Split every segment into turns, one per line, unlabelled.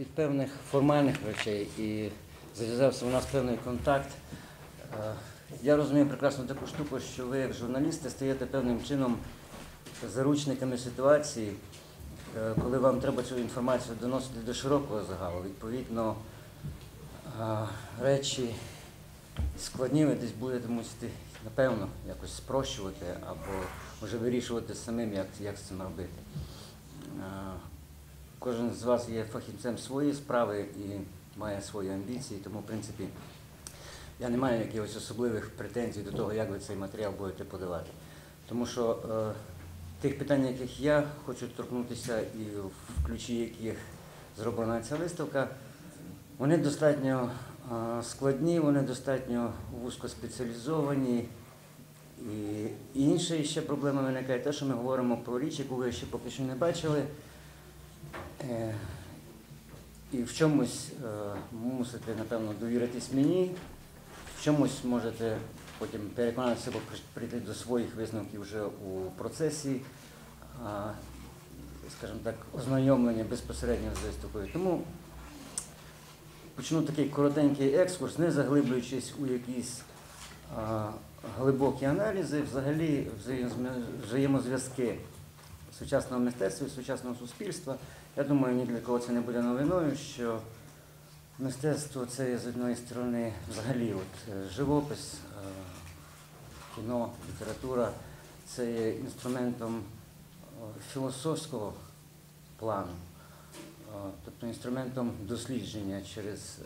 від певних формальних речей і зав'язався у нас певний контакт. Е, Я розумію прекрасно таку штуку, що ви, як журналісти, стаєте певним чином заручниками ситуації, е, коли вам треба цю інформацію доносити до широкого загалу. Відповідно, е, речі складні ви десь будете мусити, напевно, якось спрощувати або вже вирішувати самим, як, як з цим робити. Кожен з вас є фахівцем своєї справи і має свої амбіції, тому, в принципі, я не маю якихось особливих претензій до того, як ви цей матеріал будете подавати. Тому що е, тих питань, яких я хочу торкнутися, і в ключі яких зроблена ця виставка, вони достатньо е, складні, вони достатньо вузькоспеціалізовані. І інша ще проблема виникає те, що ми говоримо про річ, яку ви ще поки що не бачили. Е, І в чомусь е, мусите, напевно, довіритись мені, в чомусь можете потім переконатися або прийти до своїх висновків вже у процесі, скажімо так, ознайомлення безпосередньо з виставкою. Тому почну такий коротенький екскурс, не заглиблюючись у якісь глибокі аналізи, взагалі взаємозв'язки сучасного мистецтва і сучасного суспільства. Я думаю, ні для кого це не буде новиною, що мистецтво це з одної сторони взагалі от, е, живопис, е, кіно, література, це є інструментом е, філософського плану, тобто інструментом дослідження через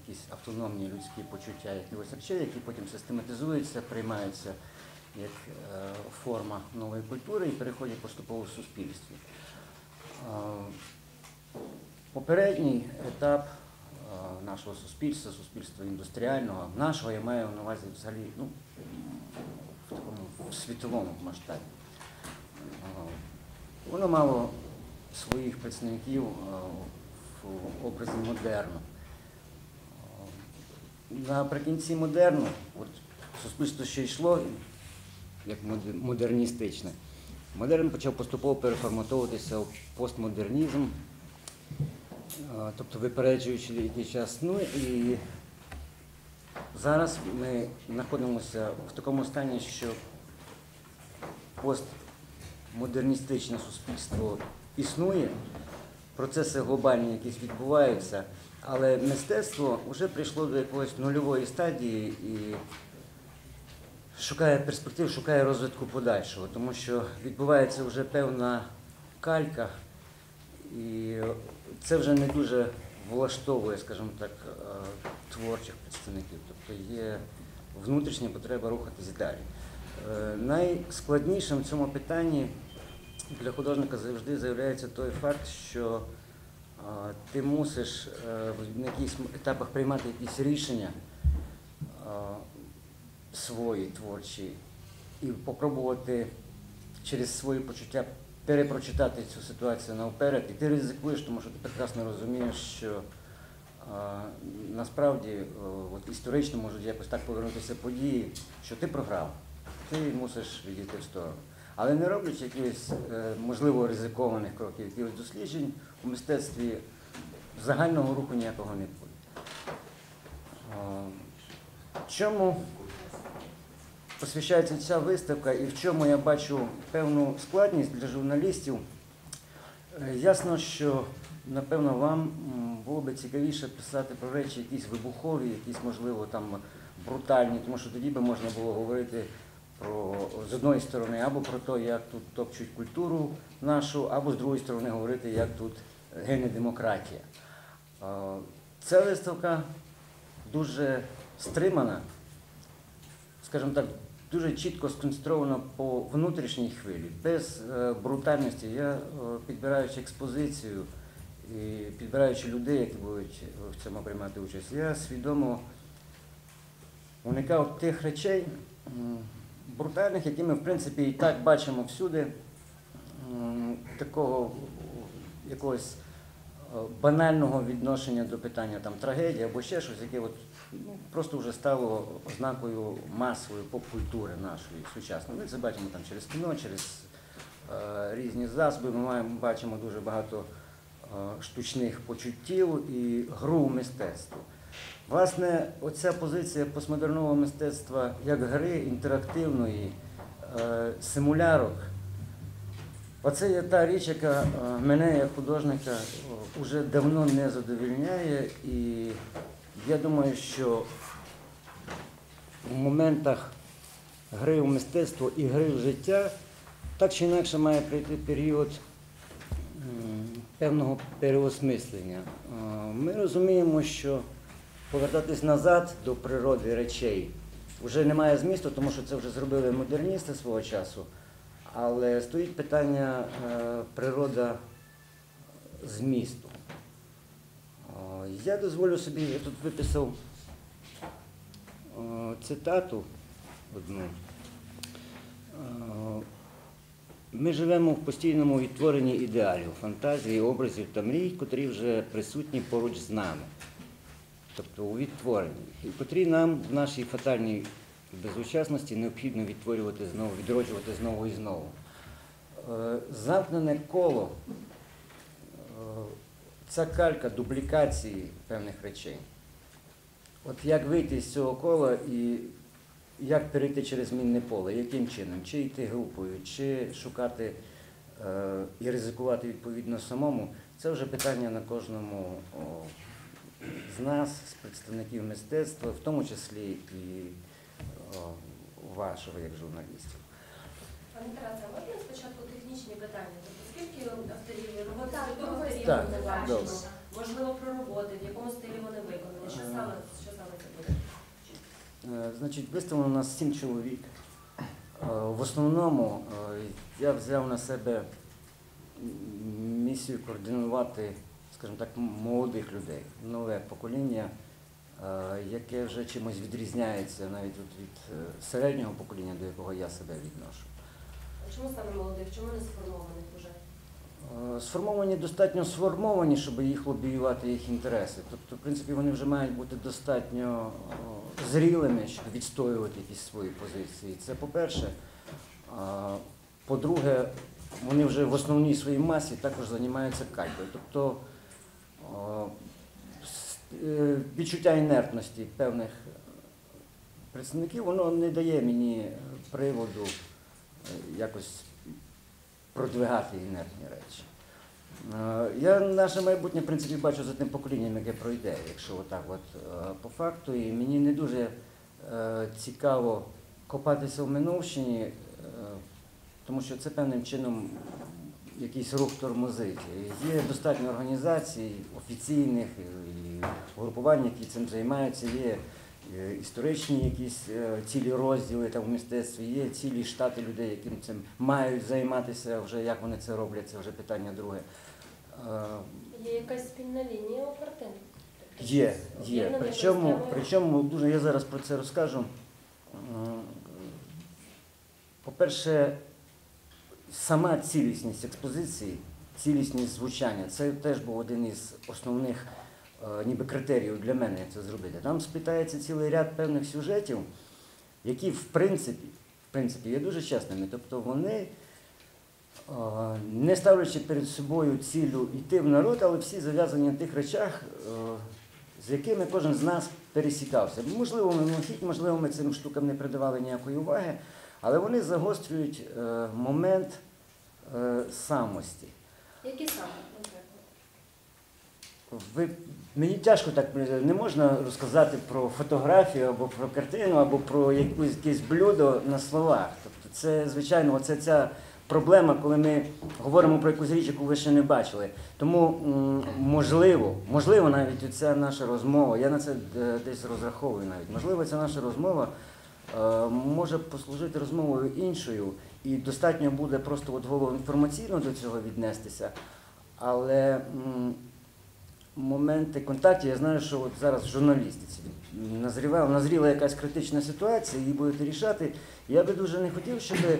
якісь автономні людські почуття якихось речей, які потім систематизуються, приймаються як форма нової культури і переходять поступово в суспільстві. Попередній етап нашого суспільства, суспільства індустріального, нашого я маю на увазі взагалі ну, в такому світовому масштабі. Воно мало своїх представників в образі модерну. Наприкінці модерну, от суспільство ще йшло як модерністичне. Модерн почав поступово переформатовуватися в постмодернізм, тобто випереджуючи який час. Ну і зараз ми знаходимося в такому стані, що постмодерністичне суспільство існує, процеси глобальні якісь відбуваються, але мистецтво вже прийшло до якоїсь нульової стадії і шукає перспектив, шукає розвитку подальшого, тому що відбувається вже певна калька, і це вже не дуже влаштовує, скажімо так, е, творчих представників. Тобто є внутрішня потреба рухатись далі. Е, Найскладнішим в цьому питанні для художника завжди з'являється той факт, що е, ти мусиш на якихось етапах приймати якісь рішення свої творчі і попробувати через свої почуття перепрочитати цю ситуацію навперед. І ти ризикуєш, тому що ти прекрасно розумієш, що е, насправді е, от історично можуть якось так повернутися події, що ти програв, ти мусиш відійти в сторону. Але не роблячи якихось, е, можливо, ризикованих кроків, якихось досліджень у мистецтві загального руху ніякого не буде. Е, Чому посвящається ця виставка і в чому я бачу певну складність для журналістів? Е, Ясно, що напевно вам було би цікавіше писати про речі якісь вибухові, якісь, можливо, там брутальні, тому що тоді би можна було говорити про з одної сторони або про те, як тут топчуть культуру нашу, або з другої сторони говорити, як тут гине демократія. Е, Ця виставка дуже стримана, скажімо так, дуже чітко сконструована по внутрішній хвилі, без е, брутальності. Я е, підбираючи експозицію і підбираючи людей, які будуть в цьому приймати участь, я свідомо уникав тих речей брутальних, які ми в принципі і так бачимо всюди, такого якогось е, банального відношення до питання там трагедії або ще щось, яке от, ну, просто вже стало ознакою масової поп-культури нашої сучасної. Ми це бачимо там через кіно, через е, різні засоби. Ми маємо, бачимо дуже багато е, е, штучних почуттів і гру в мистецтво. Власне, оця позиція постмодернового мистецтва як гри інтерактивної, е, симулярок, оце є та річ, яка е, мене як художника вже давно не задовільняє, і я думаю, що в моментах гри в мистецтво і гри в життя так чи інакше має прийти період певного переосмислення. Е, Ми розуміємо, що повертатись назад до природи речей вже немає змісту, тому що це вже зробили модерністи свого часу. Але стоїть питання е, природа змісту. Е, Я дозволю собі, я тут виписав е, цитату одну. Е, Ми живемо в постійному відтворенні ідеалів, фантазії, образів та мрій, котрі вже присутні поруч з нами. Тобто у відтворенні, і котрі нам в нашій фатальній безучасності необхідно відтворювати знову, відроджувати знову і знову. Е, Замкнене коло, е, ця калька дублікації певних речей. От як вийти з цього кола і як перейти через мінне поле, яким чином? Чи йти групою, чи шукати е, і ризикувати відповідно самому, це вже питання на кожному о, з нас, з представників мистецтва, в тому числі і о, вашого як журналістів.
Пане Тарасе, можна спочатку технічні питання? Скільки авторів роботи
Так,
скільки авторів
Так,
ми
добре.
бачимо? Можливо, про роботи, в якому стилі вони виконані? Що саме, що саме це буде?
Е, Значить, виставлено у нас сім чоловік. Е, В основному е, я взяв на себе місію координувати, скажімо так, молодих людей, нове покоління, е, яке вже чимось відрізняється навіть от від е, середнього покоління, до якого я себе відношу.
А Чому саме молодих? Чому не сформованих уже?
Е, Сформовані достатньо сформовані, щоб їх лобіювати їх інтереси. Тобто, в принципі, вони вже мають бути достатньо зрілими, щоб відстоювати якісь свої позиції. Це по-перше. По-друге, вони вже в основній своїй масі також займаються калькою. Тобто е, відчуття інертності певних представників, воно не дає мені приводу е, якось продвигати інертні речі. Е, Я наше майбутнє, в принципі, бачу за тим поколінням, яке пройде, якщо отак от е, по факту. І мені не дуже е, цікаво копатися в минувщині, тому що це певним чином якийсь рух тормозить. Є достатньо організацій офіційних і групувань, які цим займаються. Є історичні якісь е, цілі розділи там в мистецтві, є цілі штати людей, яким цим мають займатися. Вже як вони це роблять, це вже питання друге. Е,
Є якась спільна лінія у картин? Тобто
Є, є. Причому, причому дуже я зараз про це розкажу. По-перше, сама цілісність експозиції, цілісність звучання це теж був один із основних е, ніби критеріїв для мене, як це зробити. Там сплітається цілий ряд певних сюжетів, які в принципі, в принципі є дуже чесними. Тобто вони, е, не ставлячи перед собою цілю йти в народ, але всі зав'язані на тих речах, е, з якими кожен з нас пересікався. Можливо, ми мимохідь, можливо, ми цим штукам не придавали ніякої уваги, але вони загострюють е, момент е, самості.
Які саме?
Ви, мені тяжко так не можна розказати про фотографію або про картину, або про якусь, якесь блюдо на словах. Тобто це, звичайно, оце ця проблема, коли ми говоримо про якусь річ, яку ви ще не бачили. Тому можливо, можливо, навіть ця наша розмова, я на це е, десь розраховую навіть, можливо, ця наша розмова е, може послужити розмовою іншою, і достатньо буде просто от голову інформаційно до цього віднестися. Але моменти контактів, я знаю, що от зараз в журналістиці назрівала, назріла якась критична ситуація, її будете рішати. Я би дуже не хотів, щоб е,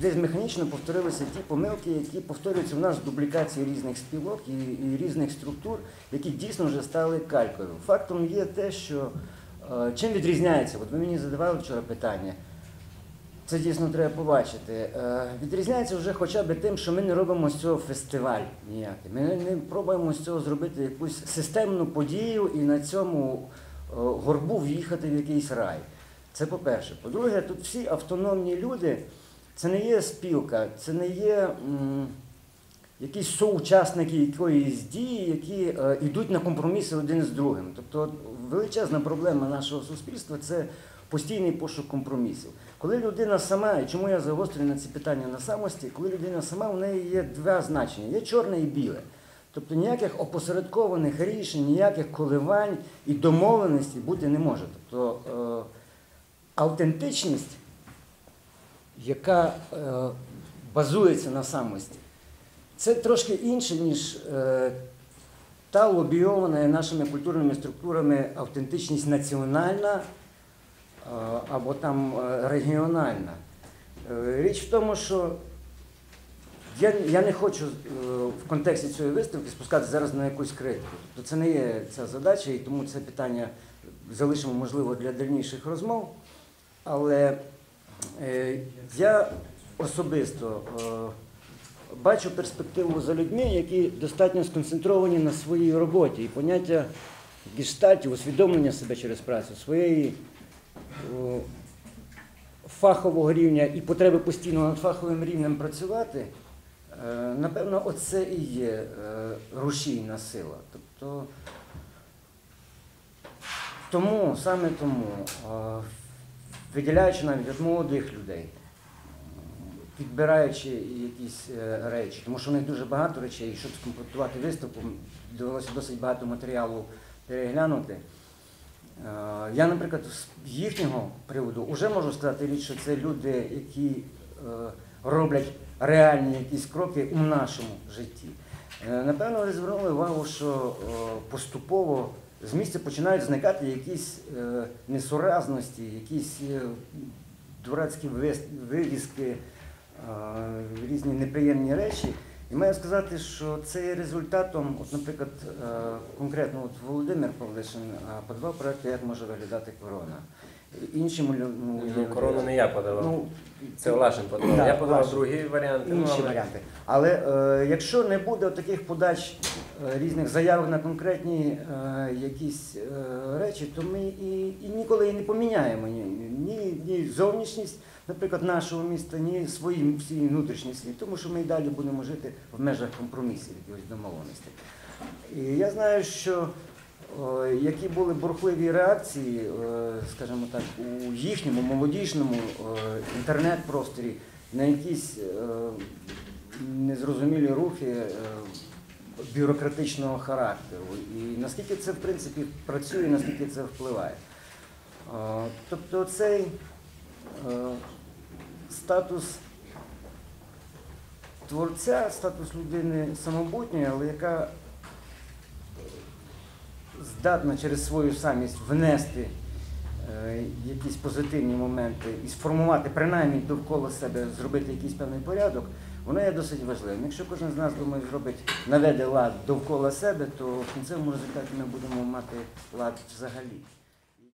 десь механічно повторилися ті помилки, які повторюються в нас в дублікації різних спілок і, і різних структур, які дійсно вже стали калькою. Фактом є те, що е, чим відрізняється, от ви мені задавали вчора питання. Це дійсно треба побачити. Е, Відрізняється вже хоча б тим, що ми не робимо з цього фестиваль ніякий. Ми не- пробуємо з цього зробити якусь системну подію і на цьому е, горбу в'їхати в якийсь рай. Це по-перше. По-друге, тут всі автономні люди, це не є спілка, це не є м, якісь соучасники якоїсь дії, які е, йдуть на компроміси один з другим. Тобто величезна проблема нашого суспільства це постійний пошук компромісів. Коли людина сама, і чому я загострюю на ці питання на самості, коли людина сама, в неї є два значення: є чорне і біле. Тобто ніяких опосередкованих рішень, ніяких коливань і домовленостей бути не може. Тобто е, автентичність, яка е, базується на самості, це трошки інше, ніж е, та лобійована нашими культурними структурами автентичність національна або там е, регіональна. Е, Річ в тому, що я, я не хочу е, в контексті цієї виставки спускатися зараз на якусь критику. Тобто це не є ця задача, і тому це питання залишимо, можливо, для дальніших розмов. Але я особисто бачу перспективу за людьми, які достатньо сконцентровані на своїй роботі. І поняття гештальтів, усвідомлення себе через працю, своєї фахового рівня і потреби постійно над фаховим рівнем працювати, е, напевно, оце і є е, рушійна сила. Тобто, тому, саме тому, е, виділяючи навіть від молодих людей, підбираючи якісь е, речі, тому що в них дуже багато речей, щоб скомплектувати виставку, довелося досить багато матеріалу переглянути. Е, Я, наприклад, з їхнього приводу вже можу сказати річ, що це люди, які е, роблять реальні якісь кроки у нашому житті. Е, Напевно, ви звернули увагу, що поступово з місця починають зникати якісь несуразності, якісь дурацькі вивіски, різні неприємні речі. І маю сказати, що це є результатом, от, наприклад, е, конкретно от Володимир Павлишин е, подавав проєкт, як може виглядати корона. Інші ну,
Ну, корону не я подавав.
Ну,
Це Олашин подавав.
Да,
я подавав
Олашин.
другі варіанти. ну,
інші
але-
варіанти. Але е, якщо не буде таких подач е, різних заявок на конкретні е, якісь е, речі, то ми і, і ніколи і не поміняємо ні, ні, ні зовнішність, наприклад, нашого міста, ні свої свій внутрішній світ, тому що ми і далі будемо жити в межах компромісів, якихось домовленостей. І я знаю, що о, які були бурхливі реакції, е, скажімо так, у їхньому молодіжному інтернет-просторі на якісь е, незрозумілі рухи е, бюрократичного характеру. І наскільки це в принципі працює, наскільки це впливає. Тобто цей статус творця, статус людини самобутньої, але яка здатна через свою самість внести е, якісь позитивні моменти і сформувати, принаймні довкола себе, зробити якийсь певний порядок, воно є досить важливим. Якщо кожен з нас думаю, зробить наведе лад довкола себе, то в кінцевому результаті ми будемо мати лад взагалі.